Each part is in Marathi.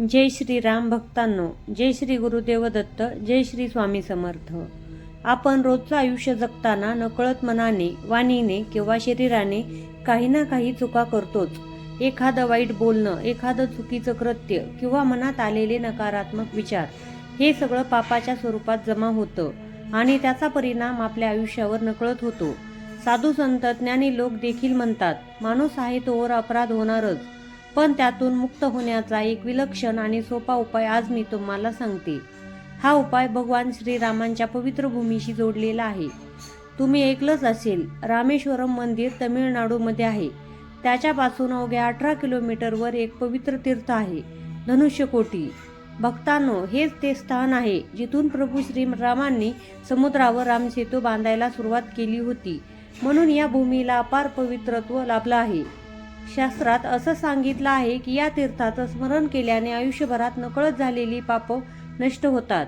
जय श्रीराम भक्तांनो जय श्री गुरुदेव दत्त जय श्री स्वामी समर्थ. आपण रोजचं आयुष्य जगताना नकळत मनाने वाणीने किंवा शरीराने काही ना काही चुका करतोच. एखादं वाईट बोलणं एखादं चुकीचं कृत्य किंवा मनात आलेले नकारात्मक विचार हे सगळं पापाच्या स्वरूपात जमा होतं आणि त्याचा परिणाम आपल्या आयुष्यावर नकळत होतो. साधू संत ज्ञानी लोक देखील म्हणतात माणूस आहे तोवर अपराध होणारच. पण त्यातून मुक्त होण्याचा एक विलक्षण आणि सोपा उपाय आज मी तुम्हाला सांगते. हा उपाय भगवान श्रीरामांच्या पवित्र भूमीशी जोडलेला आहे. तुम्ही ऐकलंच असेल रामेश्वरम मंदिर तमिळनाडूमध्ये आहे. त्याच्यापासून अवघ्या अठरा किलोमीटरवर एक पवित्र तीर्थ आहे धनुष्यकोटी. भक्तांनो हेच ते स्थान आहे जिथून प्रभू श्रीरामांनी समुद्रावर रामसेतू बांधायला सुरुवात केली होती. म्हणून या भूमीला अपार पवित्रत्व लाभलं आहे. शास्त्रात असं सांगितलं आहे की या तीर्थाचं स्मरण केल्याने आयुष्यभरात नकळत झालेली पाप नष्ट होतात.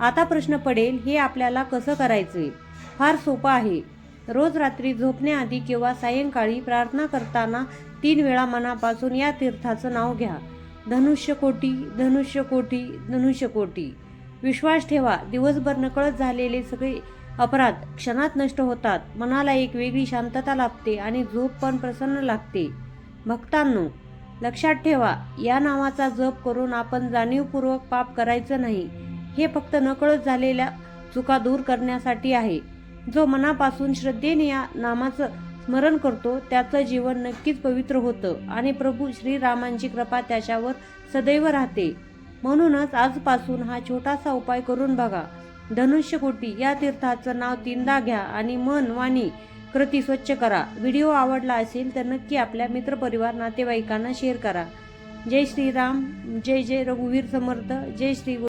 आता प्रश्न पडेल हे आपल्याला कसं करायचे? फार सोपं आहे. रोज रात्री झोपण्याआधी किंवा सायंकाळी प्रार्थना करताना तीन वेळा मनापासून या तीर्थाचं नाव घ्या. धनुष्यकोटी धनुष्यकोटी धनुष्यकोटी विश्वास ठेवा दिवसभर नकळत झालेले सगळे अपराध क्षणात नष्ट होतात. मनाला एक वेगळी शांतता लाभते आणि झोप पण प्रसन्न लागते भक्तांनो लक्षात ठेवा या नावाचा जप करून आपण जाणीवपूर्वक पाप करायचं नाही. हे फक्त नकळत झालेल्या चुका दूर करण्यासाठी आहे. जो मनापासून श्रद्धेने या नामाचं स्मरण करतो त्याचं जीवन नक्कीच पवित्र होतं आणि प्रभू श्रीरामांची कृपा त्याच्यावर सदैव राहते. म्हणूनच आजपासून हा छोटासा उपाय करून बघा. धनुष्यकोटी या तीर्थाचं नाव तीनदा घ्या आणि मन वाणी कृती स्वच्छ करा. व्हिडिओ आवडला असेल तर नक्की आपल्या मित्रपरिवार नातेवाईकांना शेअर करा. जय श्रीराम. जय जय रघुवीर समर्थ. जय श्री